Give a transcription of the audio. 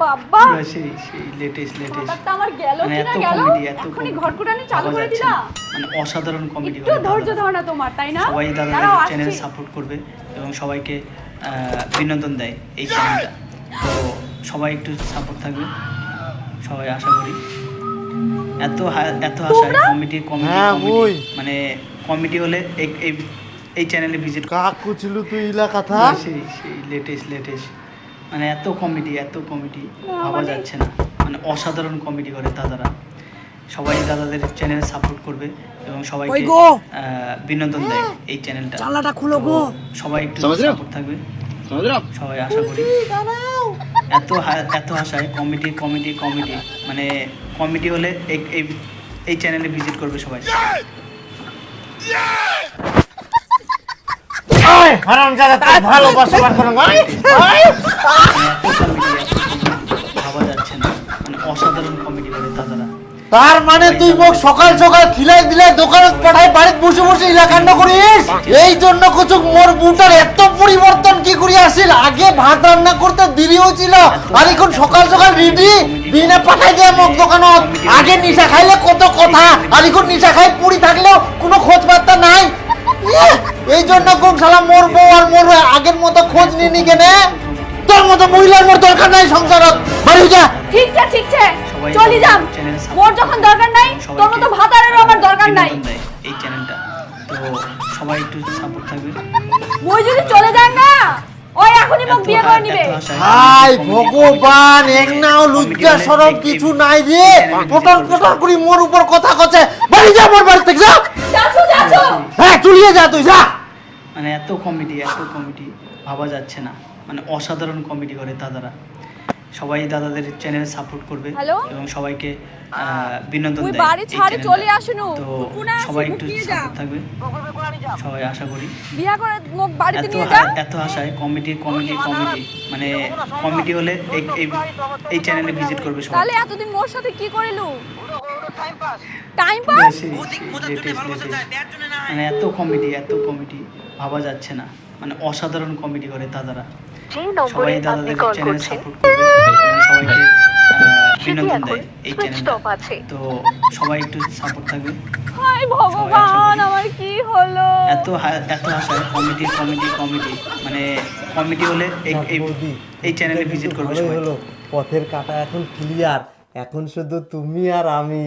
বাবা! সেই সেই লেটেস্ট লেটেস্ট ব্যাপারটা আমার গেল মানে কি না গেল? চালু করে দিলা? মানে অসাধারণ কমেডি একটু ধৈর্য ধরে না তোমার তাই না? সবাই আসছি। চ্যানেল সাপোর্ট করবে এবং সবাইকে বিনোদন দেয় এই চ্যানেলটা তো সবাই একটু সাপোর্ট থাকবে। সবাই আশা করি। এত এত আশায় কমেডি কমেডি মানে কমেডি হলে এই- এই এই চ্যানেলে ভিজিট কাক কুচলু তুই ইলা কথা। সেই সেই লেটেস্ট লেটেস্ট মানে এত কমেডি এত কমেডি হ্যাঁ, ভাবা যাচ্ছে না। মানে অসাধারণ কমেডি করে দাদারা। সবাই দাদাদের চ্যানেল সাপোর্ট করবে এবং সবাইকে বিনোদন দেয় এই চ্যানেলটা চালাটা খুলো গো! সবাই একটু সাপোর্ট থাকবে। সবাই আশা করি। এত এত আশায় কমেডি কমেডি কমেডি মানে কমেডি হলে এই এই চ্যানেলে ভিজিট করবে সবাই। হারাম জাদা তুই ভালোবাসো বার করো ওই ওই মানে ভাবা যাচ্ছে না। মানে অসাধারণ কমেডি করে দাদারা তার মানে তুই মোক সকাল সকাল খিলাই দিলে দোকানে পাঠাই বাড়িতে বসে বসে ইলা কাণ্ড করিস? এই জন্য কুচুক মোর বুটার এত পরিবর্তন কি করি আসিল? আগে ভাত রান্না করতে দেরি হয়েছিল। আর এখন সকাল সকাল রেডি দিনে পাঠাই দিয়ে মোক দোকানত। আগে নিশা খাইলে কত কথা। আর এখন নিশা খাই পুরি থাকলেও এই জন্য কোন শালা মোর বউ আর মোর আগের মতো খোঁজ নিয়ে নি কেনে? তোর মতো মহিলার মোর দরকার নাই সংসারত। বাড়ি যা। ঠিক আছে ঠিক আছে। চলি যাম। মোর যখন দরকার নাই তোর মতো ভাতারেরও আমার দরকার নাই। এই চ্যানেলটা তো সবাই একটু সাপোর্ট থাকবে। ওই যদি চলে যান না ওই এখনই মোক এত বিয়ে করে নিবে। হাই ভগবান এক নাও লজ্জা কিছু নাই রে। পটল পটল সবাই। মোর উপর কথা কচ্ছে। বাড়ি যা মোর বাড়ি থেকে যা। যাচ্ছো যাচ্ছো। হ্যাঁ চলিয়ে যা তুই যা। মানে এত কমেডি এত কমেডি ভাবা যাচ্ছে না। মানে অসাধারণ কমেডি করে দাদারা। সবাই দাদাদের চ্যানেল সাপোর্ট করবে এবং সবাইকে বিনোদন দেয় বাড়ি এই চলে আসুনু। তো সবাই একটু সাপোর্ট থাকবে। সবাই আশা করি। বিয়া করে মোক বাড়িতে এত নিয়ে যা। এত আশায় কমেডি কমেডি কমেডি মানে কমেডি হলে এই এই- এই চ্যানেলে ভিজিট করবে সবাই। তাহলে এতদিন মোর সাথে কি করিলু? Time pass. মানে এত কমেডি এত কমেডি ভাবা যাচ্ছে না। মানে অসাধারণ কমেডি করে দাদারা। সবাই দাদাদের চ্যানেল সাপোর্ট করবে সবাইকে বিনোদন দেয় এই আছে। তো সবাই একটু সাপোর্ট থাকবে। হাই ভগবান আমার কি হলো? এত এত কমেডি কমেডি কমেডি মানে কমেডি হলে এই- চ্যানেলে ভিজিট করবে সবাই। হলো পথের কাটা এখন ক্লিয়ার এখন শুধু তুমি আর আমি।